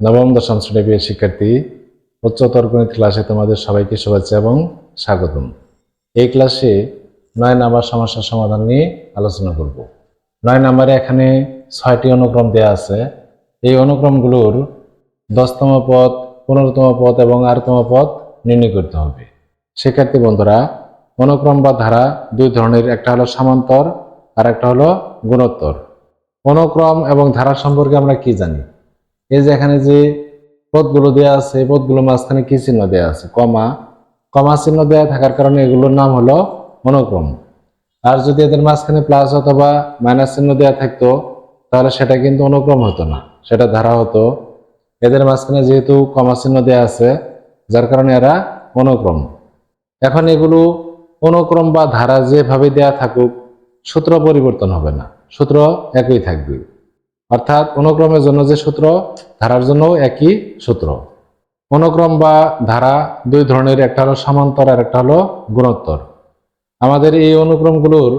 নবম, দশম শ্রেণি প্রিয় শিক্ষার্থী উচ্চতর গণিত ক্লাসে তোমাদের সবাইকে শুভেচ্ছা এবং স্বাগতম। এই ক্লাসে নয় নাম্বার সমস্যার সমাধান নিয়ে আলোচনা করব। নয় নাম্বারে এখানে ছয়টি অনুক্রম দেওয়া আছে। এই অনুক্রমগুলোর দশতম পদ, পনেরোতম পদ এবং আরতম পদ নির্ণয় করতে হবে। শিক্ষার্থী বন্ধুরা, অনুক্রম বা ধারা দুই ধরনের, একটা হলো সামান্তর আর একটা হলো গুণোত্তর। অনুক্রম এবং ধারা সম্পর্কে আমরা কি জানি? এই যে এখানে যে পদগুলো দেওয়া আছে, এই পদগুলো মাঝখানে কি চিহ্ন দেওয়া আছে? কমা। কমা চিহ্ন দেওয়া থাকার কারণে এগুলোর নাম হলো অনুক্রম আর যদি এদের মাঝখানে প্লাস অথবা মাইনাস চিহ্ন দেওয়া থাকতো, তাহলে সেটা কিন্তু অনুক্রম হতো না, সেটা ধারা হতো। এদের মাঝখানে যেহেতু কমা চিহ্ন দেওয়া আছে, যার কারণে এরা অনুক্রম এখন এগুলো অনুক্রম বা ধারা যেভাবে দেয়া থাকুক, সূত্র পরিবর্তন হবে না, সূত্র একই থাকবে। অর্থাৎ অনুক্রমের জন্য যে সূত্র, ধারার জন্যও একই সূত্র। অনুক্রম বা ধারা দুই ধরনের, একটা হলো সমান্তর আর একটা হলো গুণোত্তর। আমাদের এই অনুক্রমগুলোর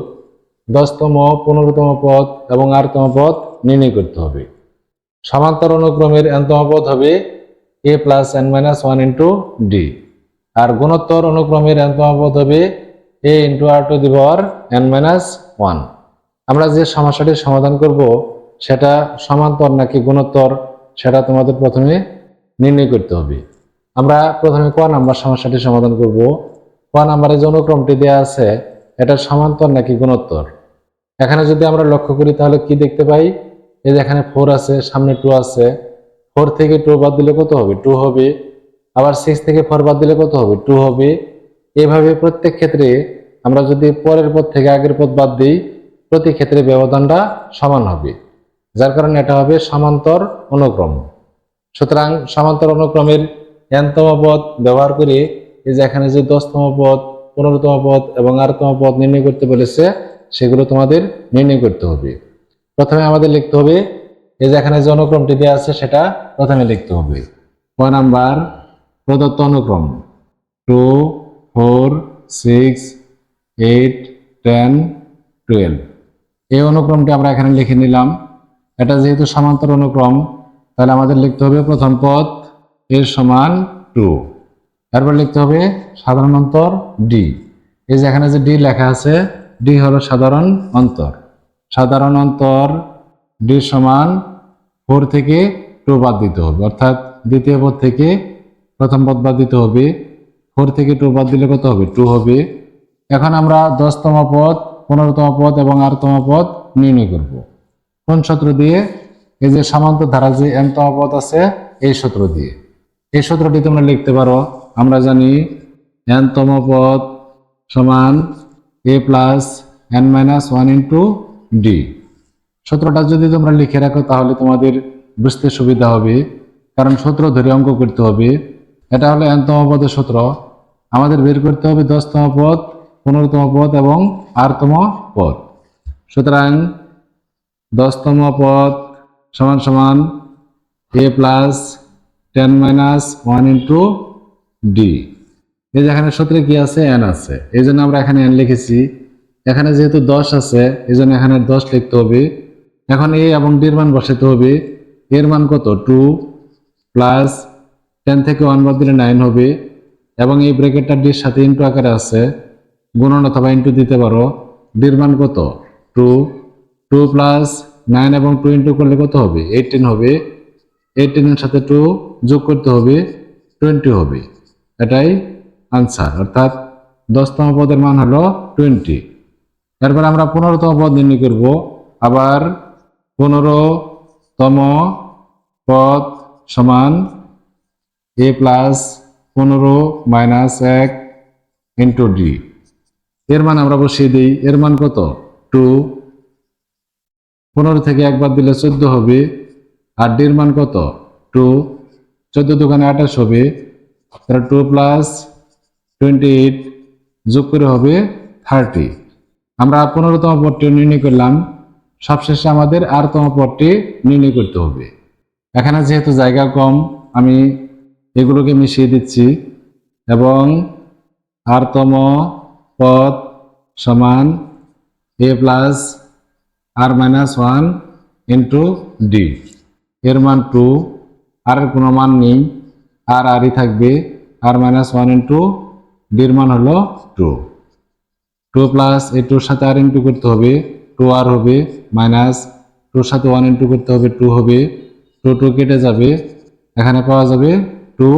দশতম, পনেরোতম পদ এবং আরতম পদ নির্ণয় করতে হবে। সমান্তর অনুক্রমের এনতম পদ হবে a plus n minus one into d আর গুণোত্তর অনুক্রমের এনতম পদ হবে a into r to the power n minus one আমরা যে সমস্যাটি সমাধান করব সেটা সমান্তর নাকি গুণোত্তর, সেটা তোমাদের প্রথমে নির্ণয় করতে হবে। আমরা প্রথমে ক নাম্বার সমস্যাটি সমাধান করব। ক নাম্বারে অনুক্রমটি দেওয়া আছে, এটা সমান্তর নাকি গুণোত্তর? এখানে যদি আমরা লক্ষ্য করি, তাহলে কি দেখতে পাই? এই যে এখানে ফোর আছে, সামনে টু আছে। ফোর থেকে টু বাদ দিলে কত হবে? টু হবে। আবার সিক্স থেকে ফোর বাদ দিলে কত হবে? টু হবে। এভাবে প্রত্যেক ক্ষেত্রে আমরা যদি পরের পদ থেকে আগের পদ বাদ দিই, প্রতি ক্ষেত্রে ব্যবধানটা সমান হবে। যার কারণে এটা হবে সমান্তর অনুক্রম। সুতরাং সমান্তর অনুক্রমের এনতম পদ ব্যবহার করে এই যে এখানে যে দশতম পদ, পনেরোতম পদ এবং আরতম পদ নির্ণয় করতে বলেছে, সেগুলো তোমাদের নির্ণয় করতে হবে। প্রথমে আমাদের লিখতে হবে, এই যে এখানে যে অনুক্রমটি দেওয়া আছে সেটা প্রথমে লিখতে হবে। ক নাম্বার, প্রদত্ত অনুক্রম। Two, four, six, eight, ten, twelve. এই অনুক্রমটি আমরা এখানে লিখে নিলাম। এটা যেহেতু সমান্তর অনুক্রম, তাহলে আমাদের লিখতে হবে প্রথম পদ এর সমান টু। তারপর লিখতে হবে সাধারণ অন্তর ডি এই যে এখানে যে ডি লেখা আছে ডি হলো সাধারণ অন্তর। সাধারণ অন্তর ডি সমান ফোর থেকে টু বাদ দিতে হবে। অর্থাৎ দ্বিতীয় পদ থেকে প্রথম পদ বাদ দিতে হবে। ফোর থেকে টু বাদ দিলে কত হবে? টু হবে। এখন আমরা দশতম পদ, পনেরোতম পদ এবং আরতম পদ নির্ণয় করব। কোন সূত্র দিয়ে? এই যে সামান্তর ধারা যে এনতম পদ আছে, এই সূত্র দিয়ে। এই সূত্রটি তোমরা লিখতে পারো। আমরা জানি এনতম পদ সমান a plus n minus one into d. সূত্রটা যদি তোমরা লিখে রাখো, তাহলে তোমাদের বুঝতে সুবিধা হবে। কারণ সূত্র ধরে অঙ্ক করতে হবে। এটা হলো এনতম পদের সূত্র। আমাদের বের করতে হবে দশতম পদ পনেরোতম পদ এবং আরতম পদ সুতরাং দশতম পদ সমান সমান a plus ten minus one into d এই যে এখানে সূত্রে কি আছে? এন আছে। এই জন্য আমরা এখানে এন লিখেছি। এখানে যেহেতু দশ আছে, এই জন্য এখানে দশ লিখতে হবে। এখন এ এবং ডির মান বসাতে হবে। এর মান কত? টু প্লাস টেন থেকে ওয়ান বাদ দিলে নাইন হবে। এবং এই ব্রেকেটটা ডির সাথে ইন্টু আকারে আছে। গুণন অথবা ইন্টু দিতে পারো। ডির মান কত? টু টু প্লাস নাইন এবং টু ইন্টু করলে কত হবে? এইটিন হবে। এইটিনের সাথে টু যোগ করতে হবে টোয়েন্টি হবে। এটাই আনসার অর্থাৎ দশতম পদের মান হলো টোয়েন্টি এরপর আমরা পনেরোতম পদ নির্ণয় করব। আবার পনেরোতম পদ সমান এ প্লাস পনেরো মাইনাস এক ইন্টু ডি এর মান আমরা বসিয়ে দিই। এর মান কত? টু পনেরো থেকে একবার দিলে চোদ্দ হবে। আর ডির মান কত? টু। চোদ্দ দোকানে আঠাশ হবে। তাহলে টু প্লাস টোয়েন্টি এইট যোগ করে হবে থার্টি। আমরা পনেরোতম পদটি নির্ণয় করলাম। সবশেষে আমাদের আরতম পদটি নির্ণয় করতে হবে। এখানে যেহেতু জায়গা কম, আমি এগুলোকে মিশিয়ে দিচ্ছি। এবং আরতম পদ সমান a plus r minus one into d এর মান টু আর এর কোনো মান নেই। আর আরই থাকবে। আর মাইনাস ওয়ান ইন্টু ডির মান হলো টু টু প্লাস এই টুর সাথে আর ইন্টু করতে হবে। টু আর হবে মাইনাস টুর সাথে ওয়ান ইন্টু করতে হবে টু হবে। টু টু কেটে যাবে। এখানে পাওয়া যাবে টু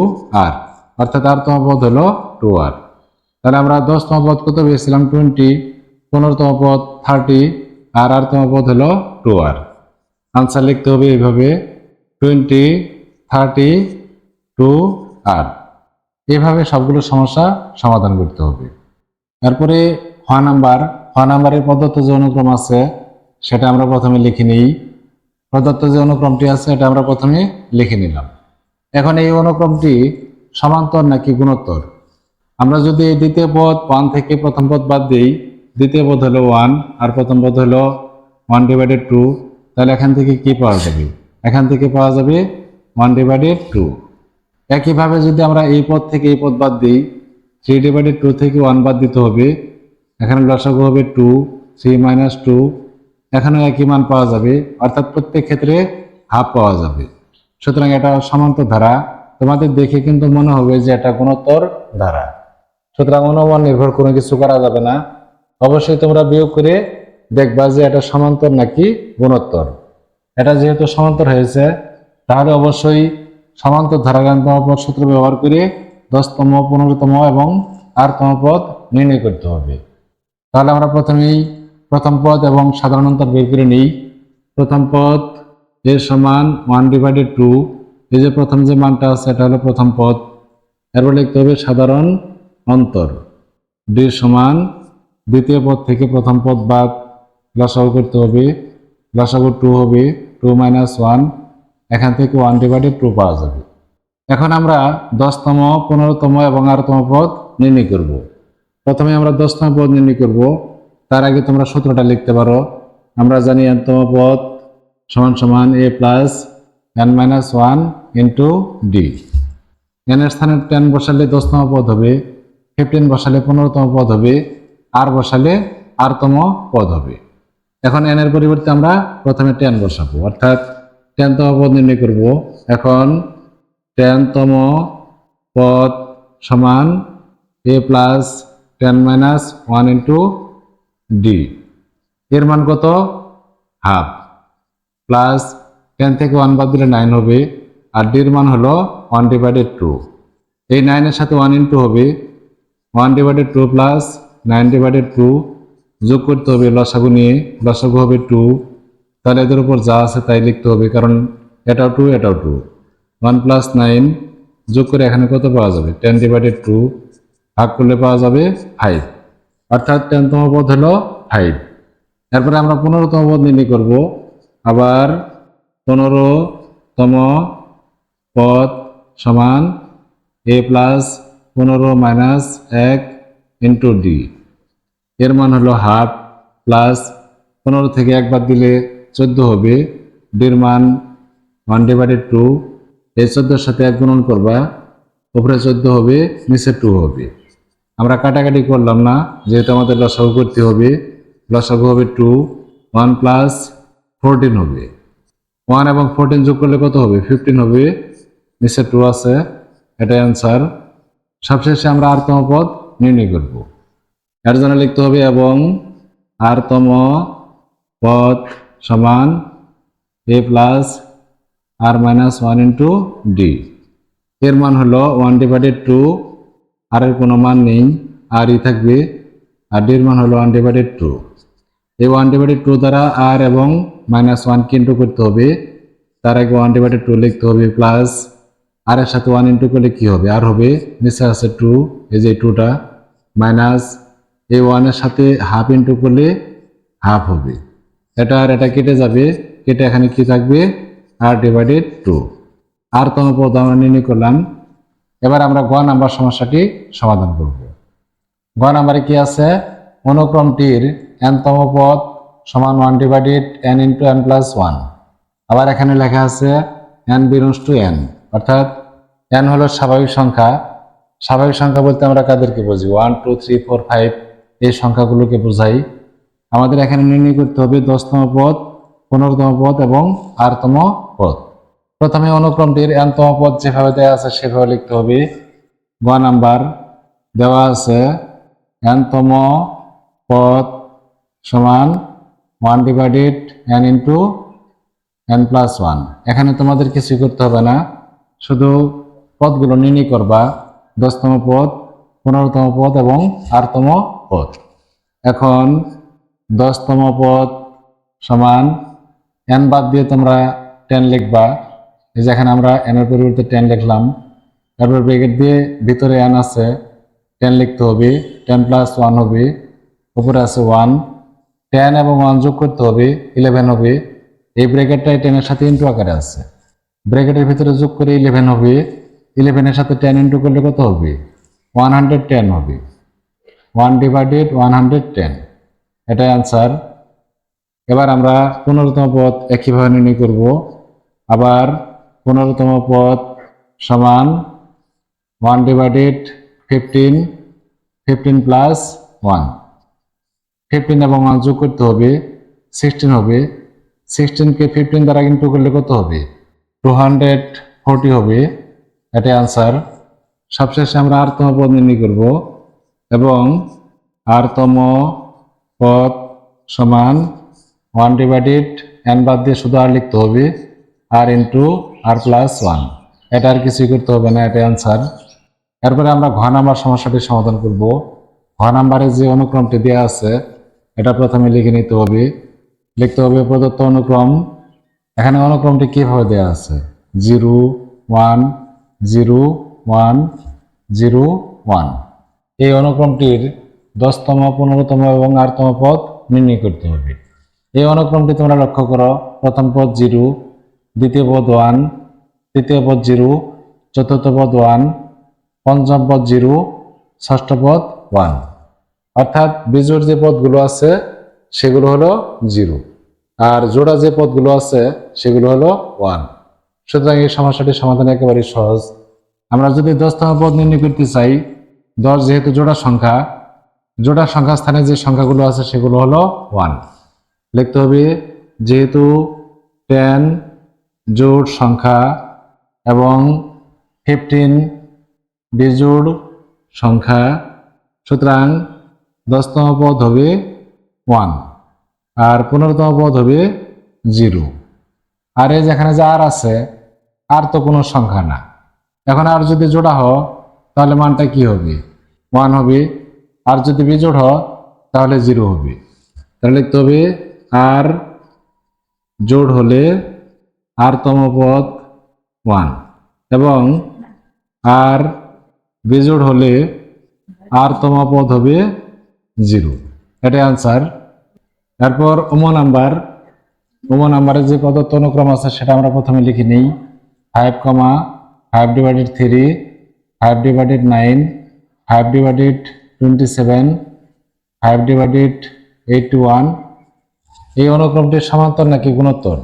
আর অর্থাৎ আর তম পদ হলো টু আর তাহলে আমরা দশতম পদ কত পেয়েছিলাম? টোয়েন্টি পনেরোতম পদ থার্টি আর আর তম পদ হলো টু আর। আনসার লিখতে হবে এইভাবে টোয়েন্টি থার্টি টু আর এভাবে সবগুলো সমস্যা সমাধান করতে হবে। তারপরে হ নাম্বার, হ নাম্বারের প্রদত্ত যে অনুক্রম আছে, সেটা আমরা প্রথমে লিখে নিই। প্রদত্ত যে অনুক্রমটি আছে, এটা আমরা প্রথমে লিখে নিলাম। এখন এই অনুক্রমটি সমান্তর নাকি গুণোত্তর? আমরা যদি এই দ্বিতীয় পদ ওয়ান থেকে প্রথম পদ বাদ দিই দ্বিতীয় পদ হলো ওয়ান আর প্রথম পদ হলো ওয়ান ডিভাইডেড টু তাহলে এখান থেকে কি পাওয়া যাবে? এখান থেকে পাওয়া যাবে ওয়ান ডিভাইডেড টু একইভাবে যদি আমরা এই পদ থেকে এই পদ বাদ দিই থ্রি ডিভাইডেড টু থেকে ওয়ান বাদ দিতে হবে। এখানে লসাগু হবে টু থ্রি মাইনাস টু এখানেও একই মান পাওয়া যাবে, অর্থাৎ প্রত্যেক ক্ষেত্রে হাফ পাওয়া যাবে। সুতরাং এটা সমান্তর ধারা। তোমাদের দেখে কিন্তু মনে হবে যে এটা গুণোত্তর ধারা। সুতরাং অনুমান নির্ভর কোনো কিছু করা যাবে না। অবশ্যই তোমরা বিয়োগ করে দেখবা যে এটা সমান্তর নাকি গুণোত্তর। এটা যেহেতু সমান্তর হয়েছে, তাহলে অবশ্যই সমান্তর ধারাগান্তম পদ সূত্র ব্যবহার করে দশতম, পনেরোতম এবং আটতম পদ নির্ণয় করতে হবে। তাহলে আমরা প্রথমেই প্রথম পদ এবং সাধারণ অন্তর বের করে নিই। প্রথম পদ এর সমান ওয়ান ডিভাইডেড টু, এই যে প্রথম যে মানটা আছে, এটা হলো প্রথম পদ। এরপর লিখতে হবে সাধারণ অন্তর। ডি সমান দ্বিতীয় পদ থেকে প্রথম পদ বাদ। লসাগু করতে হবে। লসাগু টু হবে। Two minus one. এখান থেকে ওয়ান ডিভাইডেড টু পাওয়া যাবে। এখন আমরা দশতম, পনেরোতম এবং আরতম পদ নির্ণয় করব। প্রথমে আমরা দশতম পদ নির্ণয় করব। তার আগে তোমরা সূত্রটা লিখতে পারো। আমরা জানি এনতম পদ সমান সমান a plus n minus one into d. এনের স্থানে টেন বসালে দশতম পদ হবে। ফিফটিন বসালে পনেরোতম পদ হবে। আর বসালে আরতম পদ হবে। এখন এন এর পরিবর্তে আমরা প্রথমে টেন বসাবো। অর্থাৎ টেনতম পদ নির্ণয় করব। এখন টেনতম পদ সমান a plus ten minus one into d এর মান কত? হাফ প্লাস টেন থেকে ওয়ান বাদ দিলে নাইন হবে। আর ডির মান হলো ওয়ান ডিভাইডেড টু এই নাইনের সাথে ওয়ান ইন্টু হবে। One divided two plus nine divided two যোগ করতে হবে লসাগু নিয়ে, লসাগু হবে টু। তাহলে এদের উপর যা আছে তাই লিখতে হবে, কারণ এটাও টু এটাও টু। ওয়ান প্লাস নাইন যোগ করে এখানে কত পাওয়া যাবে? টেন ডিভাইডেড টু ভাগ করলে পাওয়া যাবে ফাইভ। অর্থাৎ টেনতম পদ হলো ফাইভ। এরপরে আমরা পনেরোতম পদ নির্ণয় করব। আবার পনেরোতম পদ সমান এ প্লাস পনেরো মাইনাস এক ইন্টু ডি এর মান হলো হাফ প্লাস পনেরো থেকে একবার দিলে চোদ্দ হবে। ডির মান ওয়ান ডিভাইডেড টু এই চোদ্দোর সাথে এক গুণন করবা উপরে চোদ্দ হবে, নিচে টু হবে। আমরা কাটাকাটি করলাম না, যেহেতু আমাদের লসাগু করতে হবে। লসাগু হবে টু ওয়ান প্লাস ফোরটিন হবে। ওয়ান এবং ফোরটিন যোগ করলে কত হবে? ফিফটিন হবে। নিচে টু আছে। এটাই অ্যান্সার সবশেষে আমরা আরতম পদ নির্ণয় করব। এর জন্য লিখতে হবে এবং আরতম পদ সমান a plus r minus one into d এর মান হলো ওয়ান ডিভাইডেড টু আর এর কোনো মান নেই আর ই থাকবে, আর ডির মান হলো ওয়ান ডিভাইডেড টু এই ওয়ান ডিভাইডেড টু দ্বারা আর এবং মাইনাস ওয়ান ইন্টু করতে হবে, তার আগে ওয়ান ডিভাইডেড টু লিখতে হবে প্লাস আর এর সাথে ওয়ান ইন্টু করলে কি হবে? আর হবে নিচে আছে টু এই যে টুটা মাইনাস এই ওয়ানের সাথে হাফ ইন্টু করলে হাফ হবে। এটা আর এটা কেটে যাবে, কেটে এখানে কি থাকবে? আর ডিভাইডেড টু আর পদ আমরা নির্ণয় করলাম। এবার আমরা গ নাম্বার সমস্যাটি সমাধান করব। গ নাম্বারে কি আছে? অনুক্রমটির এনতম পদ সমান one divided n into n plus one আবার এখানে লেখা আছে এন বিলংস টু এন অর্থাৎ এন হলো স্বাভাবিক সংখ্যা। স্বাভাবিক সংখ্যা বলতে আমরা কাদেরকে বুঝি? One two three four five এই সংখ্যাগুলোকে বোঝাই। আমাদের এখানে নির্ণয় করতে হবে দশতম পদ, পনেরোতম পদ এবং আরতম পদ। প্রথমে অনুক্রমটির এনতম পদ যেভাবে দেওয়া আছে সেভাবে লিখতে হবে। গ নাম্বার দেওয়া আছে এনতম পদ সমান one divided n into n plus one এখানে তোমাদের কিছুই করতে হবে না। শুধু পদগুলো নির্ণয় করবা। দশতম পদ, পনেরোতম পদ এবং আটতম পদ। এখন দশতম পদ সমান এন বাদ দিয়ে তোমরা টেন লিখবা। এই যে এখানে আমরা এনের পরিবর্তে টেন লিখলাম। তারপর ব্রেকেট দিয়ে ভিতরে এন আছে টেন লিখতে হবে টেন প্লাস ওয়ান হবে, উপরে আছে ওয়ান টেন এবং ওয়ান যোগ করতে হবে ইলেভেন হবে। এই ব্রেকেটটা টেনের সাথে ইন্টু আকারে আছে। ব্রেকেটের ভিতরে যোগ করে ইলেভেন হবে। ইলেভেনের সাথে টেন ইন্টু করলে কত হবে? ওয়ান হান্ড্রেড টেন হবে। One divided one hundred ten এটাই আনসার এবার আমরা পনেরোতম পদ একইভাবে নির্ণয় করব। আবার পনেরোতম পদ সমান one divided fifteen fifteen plus one fifteen এবং ওয়ান যোগ করতে হবে সিক্সটিন হবে। সিক্সটিনকে ফিফটিন দ্বারা কিন্তু করলে কত হবে? টু হান্ড্রেড ফোরটি হবে। এটাই আনসার সবশেষে আমরা আরতম পদ নির্ণয় করব এবং আরতম পদ সমান ওয়ান ডিভাইডেড এন বাদ দিয়ে শুধু আর লিখতে হবে r into r plus one এটা আর কিছুই করতে হবে না, এটাই আনসার এরপরে আমরা ঘ নাম্বার সমস্যাটি সমাধান করব। ঘ নাম্বারে যে অনুক্রমটি দেওয়া আছে, এটা প্রথমে লিখে নিতে হবে। লিখতে হবে প্রদত্ত অনুক্রম। এখানে অনুক্রমটি কীভাবে দেওয়া আছে? Zero one zero one zero one. এই অনুক্রমটির দশতম, পনেরোতম এবং আটতম পদ নির্ণয় করতে হবে। এই অনুক্রমটি তোমরা লক্ষ্য করো, প্রথম পদ জিরো, দ্বিতীয় পদ ওয়ান, তৃতীয় পদ জিরো, চতুর্থ পদ ওয়ান, পঞ্চম পদ জিরো, ষষ্ঠ পদ ওয়ান। অর্থাৎ বিজোড় যে পদগুলো আছে, সেগুলো হলো জিরো। আর জোড়া যে পদগুলো আছে, সেগুলো হলো ওয়ান। সুতরাং এই সমস্যাটির সমাধান একেবারেই সহজ। আমরা যদি দশতম পদ নির্ণয় করতে চাই, দশ যেহেতু জোড়া সংখ্যা জোড়া সংখ্যা স্থানে যে সংখ্যাগুলো আছে সেগুলো হলো ওয়ান লিখতে হবে যেহেতু টেন জোড় সংখ্যা এবং ফিফটিন বিজোড় সংখ্যা, সুতরাং দশতম পদ হবে ওয়ান আর পনেরোতম পদ হবে জিরো আর এই যেখানে যে আর আছে আর তো কোনো সংখ্যা না। এখন আর যদি জোড়া হ তাহলে মানটা কি হবে? ওয়ান হবে। আর যদি বিজোড় হ তাহলে জিরো হবে। তাহলে হবে, আর জোড় হলে আর তম পদ ওয়ান। এবং আর বিজোড় হলে আর তম পদ হবে জিরো। এটা আনসার এরপর ওম নাম্বার। ওম নাম্বারে যে প্রদত্ত অনুক্রম আছে, সেটা আমরা প্রথমে লিখে নিই। Five comma five divided three five divided nine five divided twenty seven five divided eight one এই অনুক্রমটির সমান্তর নাকি গুণোত্তর?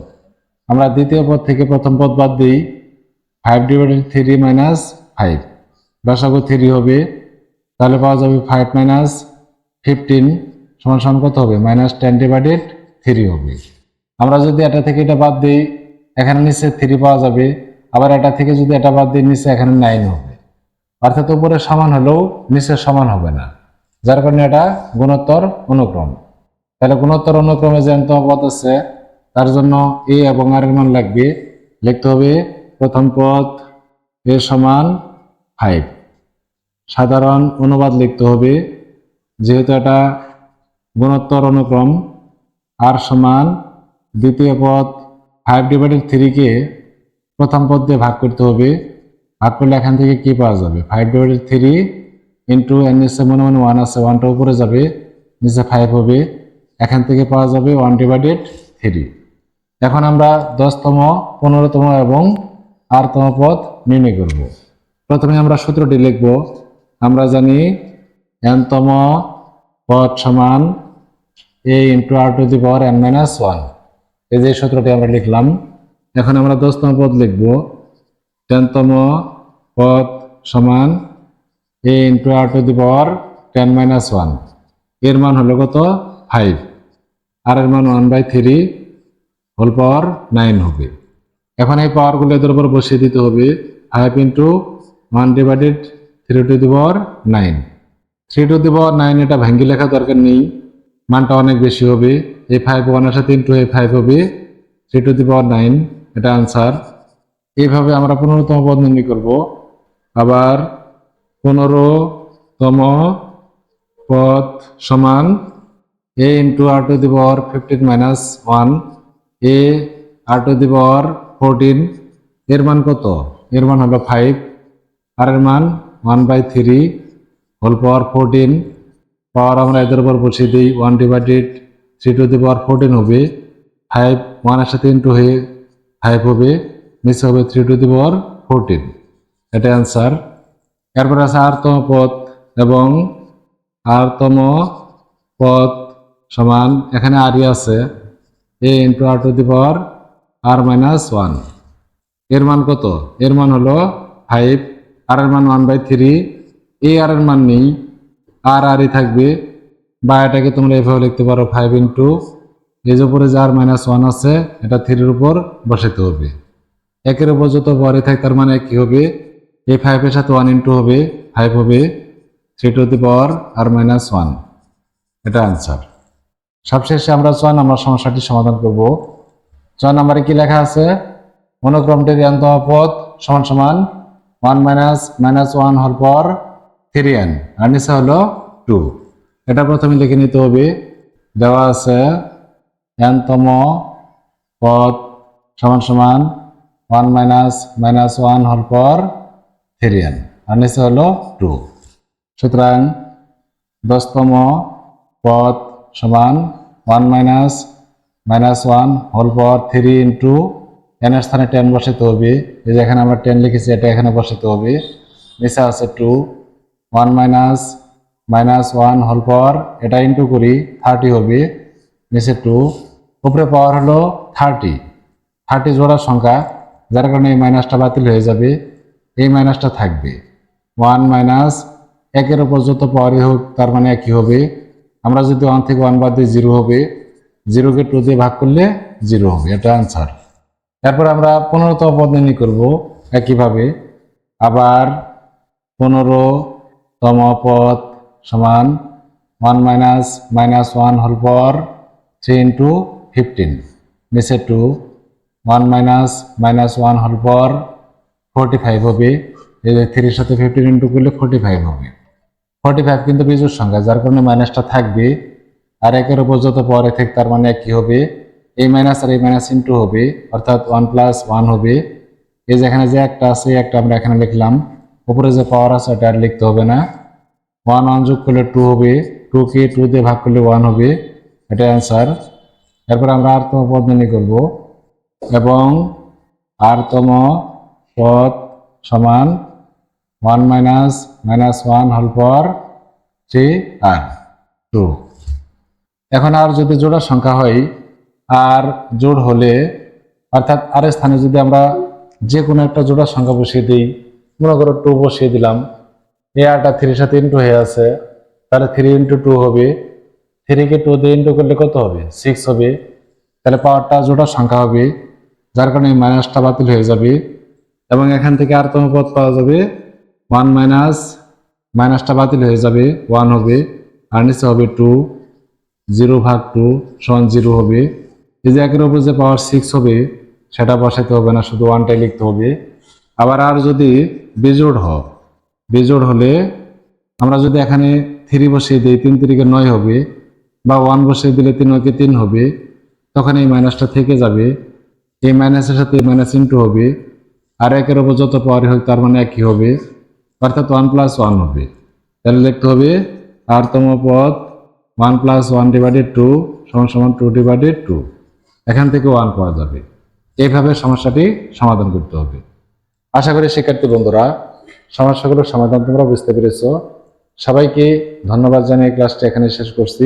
আমরা দ্বিতীয় পদ থেকে প্রথম পদ বাদ দিই five divided three minus five দশাগু three হবে, তাহলে পাওয়া যাবে ফাইভ মাইনাস ফিফটিন সমান সমান কত হবে? মাইনাস টেন ডিভাইডেড থ্রি হবে। আমরা যদি এটা থেকে এটা বাদ দিই, এখানে নিচে থ্রি পাওয়া যাবে আবার এটা থেকে যদি এটা বাদ দিই নিচে এখানে নাইন হবে। অর্থাৎ উপরে সমান হলেও নিচে সমান হবে না। যার কারণে এটা গুণোত্তর অনুক্রম। তাহলে গুণোত্তর অনুক্রমে যে অন্তম পদ আছে, তার জন্য এ এবং আর মান লাগবে। লিখতে হবে প্রথম পদ এ সমান ফাইভ সাধারণ অনুবাদ লিখতে হবে, যেহেতু এটা গুণোত্তর অনুক্রম আর সমান দ্বিতীয় পদ ফাইভ ডিভাইডেড থ্রিকে প্রথম পদ দিয়ে ভাগ করতে হবে। ভাগ করলে এখান থেকে কি পাওয়া যাবে? ফাইভ ডিভাইডেড থ্রি ইন্টু এর নিচে মনে মনে ওয়ান আছে ওয়ানটা উপরে যাবে, নিচে ফাইভ হবে। এখান থেকে পাওয়া যাবে ওয়ান ডিভাইডেড থ্রি এখন আমরা দশতম, পনেরোতম এবং আরতম পদ নির্ণয় করব। প্রথমে আমরা সূত্রটি লিখব। আমরা জানি এনতম পদ সমান a into r to the power n minus one এই যে সূত্রটি আমরা লিখলাম এখন আমরা দশতম পদ লিখব। টেনতম পদ সমান a into r to the power ten minus ওয়ানের মান হলো কত? ফাইভ আর এর মান one by three whole power nine হবে। এখন এই পাওয়ারগুলো এদের উপর বসিয়ে দিতে হবে। Five into one divided three to the power nine three to the power nine এটা ভাঙ্গি লেখা দরকার নেই। মানটা অনেক বেশি হবে। এই ফাইভ ওয়ানের সাথে ইন্টু এই ফাইভ হবে। Three to the power nine এটা আনসার এইভাবে আমরা পনেরোতম পদ নির্ণয় করব। আবার পনেরোতম পদ সমান a into r to the power fifteen minus one a r to the power fourteen এর মান কত? এর মান হলো ফাইভ আর এর মান one by three whole power fourteen power আমরা এদের উপর বসিয়ে দিই one divided three to the power fourteen হবে ফাইভ ওয়ানের সাথে ইন্টু হয়ে ফাইভ হবে নিচে হবে three to the power fourteen এটাই অ্যান্সার এরপর আছে আরতম পদ এবং আরতম পদ সমান এখানে আরই আছে। A into r to the power r minus ওয়ানের মান কত? এর মান হলো ফাইভ আর এর মান one by three a r এর মান নেই। আর আরই থাকবে। বা এটাকে তোমরা এভাবে লিখতে পারো ফাইভ ইন্টু এর উপরে যে আর মাইনাস ওয়ান আছে, এটা থ্রির উপর বসাতে হবে। একের উপর যত পরে থাকে, তার মানে কি হবে? এই ফাইভের সাথে ওয়ান ইন্টু হবে ফাইভ হবে three to the power r minus one এটা আনসার সবশেষে আমরা ছয় নম্বর সমস্যাটি সমাধান করব। ছয় নম্বরে কি লেখা আছে? মনোক্রমটির জ্ঞানতম পথ সমান সমান ওয়ান মাইনাস মাইনাস ওয়ান হল পর থ্রি এন আর নিচে হলো টু এটা প্রথমে লিখে নিতে হবে। দেওয়া আছে এনতম পদ সমান সমান ওয়ান মাইনাস মাইনাস ওয়ান হল পর থ্রি এন আর নিচে হলো টু সুতরাং দশতম পদ সমান one minus minus one whole power three into এনের স্থানে টেন বসাতে হবে। এই যে এখানে আমরা টেন লিখেছি, এটা এখানে বসাতে হবে। নিচে আছে two one minus minus one whole power এটা ইন্টু করি থার্টি হবে। নিচে টু উপরে পাওয়ার হলো থার্টি থার্টি জোড়া সংখ্যা, যার কারণে এই মাইনাসটা বাতিল হয়ে যাবে। এই মাইনাসটা থাকবে। ওয়ান মাইনাস একের উপর যত পাওয়ারই হোক, তার মানে একই হবে। আমরা যদি ওয়ান থেকে ওয়ান বাদ দিয়ে জিরো হবে। জিরোকে টু দিয়ে ভাগ করলে জিরো হবে। এটা আনসার তারপর আমরা পনেরোতম পদ নির্ণয় করব একইভাবে। আবার পনেরোতম পদ সমান one minus minus one whole power three into fifteen নিচে two one minus minus one whole power forty five হবে। এই যে থ্রির সাথে ফিফটিন ইন্টু করলে ফোরটি ফাইভ হবে। ফোরটি ফাইভ কিন্তু বিজুর সংখ্যা, যার কারণে মাইনাসটা থাকবে। আর একের উপর যত পরে থেকে, তার মানে কি হবে? এই মাইনাস আর এই মাইনাস ইন্টু হবে। অর্থাৎ ওয়ান প্লাস ওয়ান হবে। এই যেখানে যে একটা আছে একটা আমরা এখানে লিখলাম। উপরে যে পাওয়ার আছে, ওটা আর লিখতে হবে না। ওয়ান ওয়ান যোগ করলে টু হবে। টু কে টু দিয়ে ভাগ করলে ওয়ান হবে। এটা অ্যান্সার এরপর আমরা আরতম পদ নির্ণয় করব এবং আরতম পদ সমান ওয়ান মাইনাস মাইনাস ওয়ান হল পর থ্রি আর টু এখন আর যদি জোড়ার সংখ্যা হয় আর জোড় হলে, অর্থাৎ আর স্থানে যদি আমরা যে কোনো একটা জোড়ার সংখ্যা বসিয়ে দিই, মনে করো টু বসিয়ে দিলাম, এই আরটা থ্রির সাথে ইন্টু হয়ে আছে, তাহলে থ্রি ইন্টু টু হবে থ্রিকে টু দিয়ে ইন্টু করলে কত হবে? সিক্স হবে। তাহলে পাওয়ারটা জোড়ার সংখ্যা হবে। যার কারণে মাইনাসটা বাতিল হয়ে যাবে। এবং এখান থেকে আরতম পদ পাওয়া যাবে। ওয়ান মাইনাস মাইনাসটা বাতিল হয়ে যাবে। ওয়ান হবে। আর নিচে হবে টু জিরো ভাগ টু সমান জিরো হবে। এই যে একের উপর যে পাওয়ার সিক্স হবে, সেটা বসাতে হবে না, শুধু ওয়ানটাই লিখতে হবে। আবার আর যদি বেজোড় হয়, বেজোড় হলে আমরা যদি এখানে থ্রি বসিয়ে দিই, তিন তিরিকে নয় হবে। বা ওয়ান বসিয়ে দিলে তিন ওকে তিন হবে, তখন এই মাইনাসটা থেকে যাবে। এই মাইনাসের সাথে মাইনাস ইন্টু হবে। আর একের ওপর যত পাওয়ারই হোক তার মানে একই হবে। অর্থাৎ ওয়ান প্লাস ওয়ান হবে। তাহলে লিখতে হবে আরতম পদ one plus one divided two সমান সমান টু ডিভাইডেড টু এখান থেকে ওয়ান পাওয়া যাবে। এইভাবে সমস্যাটি সমাধান করতে হবে। আশা করি শিক্ষার্থী বন্ধুরা, সমস্যাগুলোর সমাধান তোমরা বুঝতে পেরেছ। সবাইকে ধন্যবাদ জানিয়ে ক্লাসটি এখানে শেষ করছি।